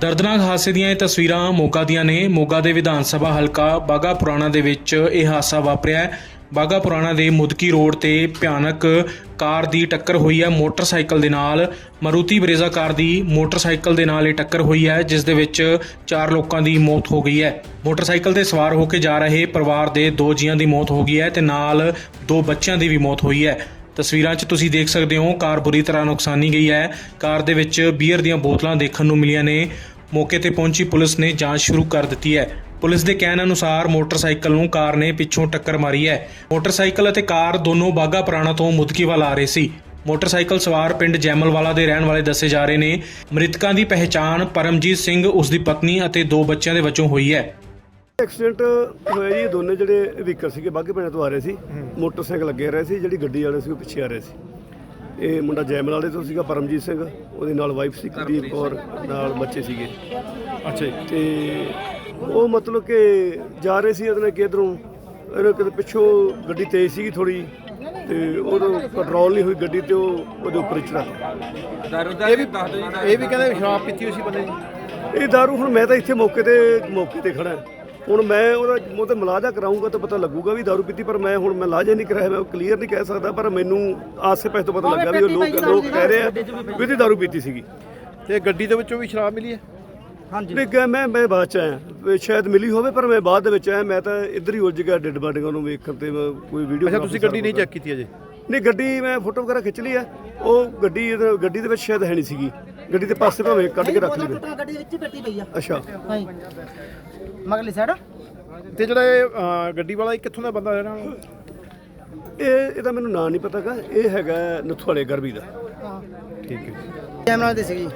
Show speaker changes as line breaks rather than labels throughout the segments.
ਦਰਦਨਾਕ ਹਾਦਸੇ ਦੀਆਂ ਇਹ ਤਸਵੀਰਾਂ ਮੋਗਾ ਦੀਆਂ ਨੇ। ਮੋਗਾ ਦੇ ਵਿਧਾਨ ਸਭਾ ਹਲਕਾ ਬਾਗਾ ਪੁਰਾਣਾ ਦੇ ਵਿੱਚ ਇਹ ਹਾਦਸਾ ਵਾਪਰਿਆ ਹੈ। ਬਾਗਾ ਪੁਰਾਣਾ ਦੇ ਮੁਦਕੀ ਰੋਡ ਤੇ ਭਿਆਨਕ ਕਾਰ ਦੀ ਟੱਕਰ ਹੋਈ ਹੈ ਮੋਟਰਸਾਈਕਲ ਦੇ ਨਾਲ। ਮਰੂਤੀ ਬਰੇਜ਼ਾ ਕਾਰ ਦੀ ਮੋਟਰਸਾਈਕਲ ਦੇ ਨਾਲ ਇਹ ਟੱਕਰ ਹੋਈ ਹੈ, ਜਿਸ ਦੇ ਵਿੱਚ ਚਾਰ ਲੋਕਾਂ ਦੀ ਮੌਤ ਹੋ ਗਈ ਹੈ। ਮੋਟਰਸਾਈਕਲ ਤੇ ਸਵਾਰ ਹੋ ਕੇ ਜਾ ਰਹੇ ਪਰਿਵਾਰ ਦੇ ਦੋ ਜੀਆਂ ਦੀ ਮੌਤ ਹੋ ਗਈ ਹੈ ਤੇ ਨਾਲ ਦੋ ਬੱਚਿਆਂ ਦੀ ਵੀ ਮੌਤ ਹੋਈ ਹੈ। ਤਸਵੀਰਾਂ 'ਚ ਤੁਸੀਂ ਦੇਖ ਸਕਦੇ ਹੋ, ਕਾਰ ਬੁਰੀ ਤਰ੍ਹਾਂ ਨੁਕਸਾਨੀ ਗਈ ਹੈ। ਕਾਰ ਦੇ ਵਿੱਚ ਬੀਅਰ ਦੀਆਂ ਬੋਤਲਾਂ ਦੇਖਣ ਨੂੰ ਮਿਲੀਆਂ ਨੇ। ਮੌਕੇ ਤੇ ਪਹੁੰਚੀ ਪੁਲਿਸ ਨੇ ਜਾਂਚ ਸ਼ੁਰੂ ਕਰ ਦਿੱਤੀ ਹੈ। ਪੁਲਿਸ ਦੇ ਕਹਿਣ ਅਨੁਸਾਰ ਮੋਟਰਸਾਈਕਲ ਨੂੰ ਕਾਰ ਨੇ ਪਿੱਛੋਂ ਟੱਕਰ ਮਾਰੀ ਹੈ। ਮੋਟਰਸਾਈਕਲ ਅਤੇ ਕਾਰ ਦੋਨੋਂ ਬਾਗਾ ਪੁਰਾਣਾ ਤੋਂ ਮੁਦਕੀ ਵੱਲ ਆ ਰਹੇ ਸੀ। ਮੋਟਰਸਾਈਕਲ ਸਵਾਰ ਪਿੰਡ ਜੈਮਲਵਾਲਾ ਦੇ ਰਹਿਣ ਵਾਲੇ ਦੱਸੇ ਜਾ ਰਹੇ ਨੇ। ਮ੍ਰਿਤਕਾਂ ਦੀ ਪਹਿਚਾਣ ਪਰਮਜੀਤ ਸਿੰਘ ਉਸ ਦੀ ਪਤਨੀ ਅਤੇ ਦੋ ਬੱਚਿਆਂ ਦੇ ਵਜੋਂ ਹੋਈ ਹੈ।
ਐਕਸੀਡੈਂਟ ਹੋਇਆ ਜੀ ਇਹ ਦੋਨੇ ਜਿਹੜੇ ਵਹੀਕਲ ਸੀਗੇ ਬਾਗੇ ਪਿੰਡ ਤੋਂ ਆ ਰਹੇ ਸੀ। ਮੋਟਰਸਾਈਕਲ ਲੱਗੇ ਰਹੇ ਸੀ ਜਿਹੜੀ ਗੱਡੀ ਵਾਲੇ ਸੀ ਉਹ ਪਿੱਛੇ ਆ ਰਹੇ ਸੀ। ਇਹ ਮੁੰਡਾ ਜੈਮਲ ਵਾਲੇ ਤੋਂ ਸੀਗਾ ਪਰਮਜੀਤ ਸਿੰਘ। ਉਹਦੇ ਨਾਲ ਵਾਈਫ ਸੀ ਕੁਲਦੀਪ ਕੌਰ ਨਾਲ ਬੱਚੇ ਸੀਗੇ। ਅੱਛਾ ਤੇ ਉਹ ਮਤਲਬ ਕਿ ਜਾ ਰਹੇ ਸੀ ਉਹਨੇ ਕਿਧਰੋਂ ਇਹਨੇ ਕਿਤੇ ਪਿੱਛੋਂ ਗੱਡੀ ਤੇਜ਼ ਸੀਗੀ ਥੋੜੀ ਤੇ ਉਹ ਕੰਟਰੋਲ ਨਹੀਂ ਹੋਈ ਗੱਡੀ ਤੇ ਉਹ ਉਹਦੇ ਉੱਪਰ ਚੜਾ
ਇਹ ਵੀ ਇਹ ਵੀ ਕਹਿੰਦੇ ਸ਼ਰਾਬ ਪੀਤੀ ਹੋਈ ਸੀ ਬੰਦੇ ਦੀ
ਇਹ दारू ਹੁਣ ਮੈਂ ਤਾਂ ਇੱਥੇ ਮੌਕੇ ਤੇ ਮੌਕੇ ਤੇ ਖੜਾ ਹੁਣ ਮੈਂ ਉਹਦਾ ਮੂੰਹ ਤੇ ਮਲਾਜਾ ਕਰਾਉਂਗਾ ਤਾਂ ਪਤਾ ਲੱਗੂਗਾ ਵੀ ਦਾਰੂ ਪੀਤੀ ਪਰ ਮੈਂ ਹੁਣ ਮੈਂ ਲਾਜਾ ਨਹੀਂ ਕਰਾਇਆ ਮੈਂ ਕਲੀਅਰ ਨਹੀਂ ਕਹਿ ਸਕਦਾ ਪਰ ਮੈਨੂੰ ਆਸੇ ਪਾਸੇ ਤੋਂ ਪਤਾ ਲੱਗਾ ਵੀ ਉਹ ਲੋਕ ਲੋਕ ਕਹਿ ਰਹੇ ਆ ਵੀ ਇਹਦੀ ਦਾਰੂ ਪੀਤੀ ਸੀਗੀ।
ਤੇ ਗੱਡੀ ਦੇ ਵਿੱਚੋਂ ਵੀ ਸ਼ਰਾਬ ਮਿਲੀ ਹੈ?
ਹਾਂਜੀ। ਨਹੀਂ ਮੈਂ ਮੈਂ ਬਾਅਦ ਚ ਆਇਆ। ਸ਼ਾਇਦ ਮਿਲੀ ਹੋਵੇ ਪਰ ਮੈਂ ਬਾਅਦ ਦੇ ਵਿੱਚ ਆਇਆ ਮੈਂ ਤਾਂ ਇੱਧਰ ਹੀ ਉੱਜ ਗਿਆ ਡੈਡ ਬਾਡੀਆਂ ਨੂੰ ਵੇਖਣ ਤੇ ਕੋਈ ਵੀਡੀਓ
ਅੱਛਾ ਤੁਸੀਂ ਗੱਡੀ ਨਹੀਂ ਚੈੱਕ ਕੀਤੀ ਅਜੇ?
ਨਹੀਂ ਗੱਡੀ ਮੈਂ ਫੋਟੋ ਵਗੈਰਾ ਖਿੱਚ ਲਈ ਆ ਉਹ ਗੱਡੀ ਗੱਡੀ ਦੇ ਵਿੱਚ ਸ਼ਾਇਦ ਹੈ ਨਹੀਂ ਸੀਗੀ। ਗੱਡੀ ਦੇ ਪਾਸੇ ਭਾਵੇਂ ਕੱਢ ਕੇ ਰੱਖ ਲਈ ਮੈਂ।
ਗੱਡੀ ਦੇ ਵਿੱਚ ਹੀ ਬੈਠੀ ਪਈ ਆ
ਅੱਛਾ
ਹਾਂਜੀ ਮਗਲੀ ਸਾਈਡ
ਤੇ ਜਿਹੜਾ ਇਹ ਅਹ, ਗੱਡੀ ਵਾਲਾ ਇਹ ਕਿੱਥੋਂ ਦਾ ਬੰਦਾ ਹੈ ਨਾ
ਇਹ ਇਹਦਾ ਮੈਨੂੰ ਨਾਂ ਨਹੀਂ ਪਤਾਗਾ ਇਹ ਹੈਗਾ ਨਥਵਾਲੇ ਗਰਬੀ ਦਾ
ਠੀਕ ਹੈ
ਕੈਮਰਾ ਦੀ ਸੀਗੀ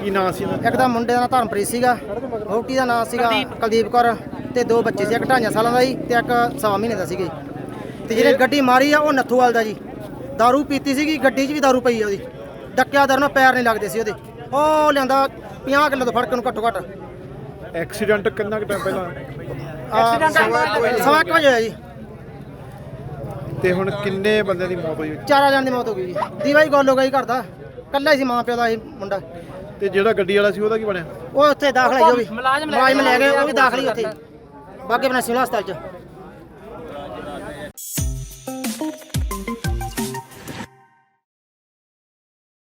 ਕੀ ਨਾਂ ਸੀ ਇਹਦਾ
ਇੱਕ ਤਾਂ ਮੁੰਡੇ ਦਾ ਨਾਂ ਧਰਮਪ੍ਰੀਤ ਸੀਗਾ ਵਹੁਟੀ ਦਾ ਨਾਂ ਸੀਗਾ ਕੁਲਦੀਪ ਕੌਰ ਤੇ ਦੋ ਬੱਚੇ ਸੀ ਇੱਕ ਢਾਈਆਂ ਸਾਲਾਂ ਦਾ ਜੀ ਤੇ ਇੱਕ ਸਵਾ ਮਹੀਨੇ ਦਾ ਸੀਗੇ ਤੇ ਜਿਹੜੇ ਗੱਡੀ ਮਾਰੀ ਆ ਉਹ ਨੱਥੂਵਾਲ ਦਾ ਜੀ दारू ਪੀਤੀ ਸੀਗੀ ਗੱਡੀ 'ਚ ਵੀ दारू ਪਈ ਆ ਉਹਦੀ ਡੱਕਿਆ ਦਰ ਨਾਲ ਪੈਰ ਨਹੀਂ ਲੱਗਦੇ ਸੀ ਉਹਦੇ। ਉਹ ਲਿਆਂਦਾ 50 ਕਿਲੋ ਤੋਂ ਫੜਕ ਨੂੰ ਘੱਟੋ ਘੱਟ।
ਐਕਸੀਡੈਂਟ ਕਿੰਨਾ ਕੁ ਟਾਈਮ ਪਹਿਲਾਂ?
ਐਕਸੀਡੈਂਟ ਸਵਾ ਕੁ ਵਜੇ ਹੋਇਆ ਜੀ।
ਤੇ ਹੁਣ ਕਿੰਨੇ ਬੰਦਿਆਂ ਦੀ ਮੌਤ ਹੋਈ
ਚਾਰਾਂ ਜਣ ਦੀ ਮੌਤ ਹੋ ਗਈ ਜੀ। ਦੀਵਾਈ ਗੋਲ ਹੋ ਗਈ ਘਰ ਦਾ। ਕੱਲਾ ਹੀ ਸੀ ਮਾਂ ਪਿਓ ਦਾ ਇਹ ਮੁੰਡਾ।
ਤੇ ਜਿਹੜਾ ਗੱਡੀ ਵਾਲਾ ਸੀ ਉਹਦਾ ਕੀ ਬਣਿਆ?
ਉਹ ਉੱਥੇ ਦਾਖਲ ਹੈ ਉਹ ਵੀ। ਮੁਲਾਜ਼ਮ ਲੈ ਗਏ ਉਹ ਵੀ ਦਾਖਲ ਹੀ ਉੱਥੇ। ਬਾਗੇ ਬਣਾ ਸਿਵਲ ਹਸਪਤਾਲ ਚ।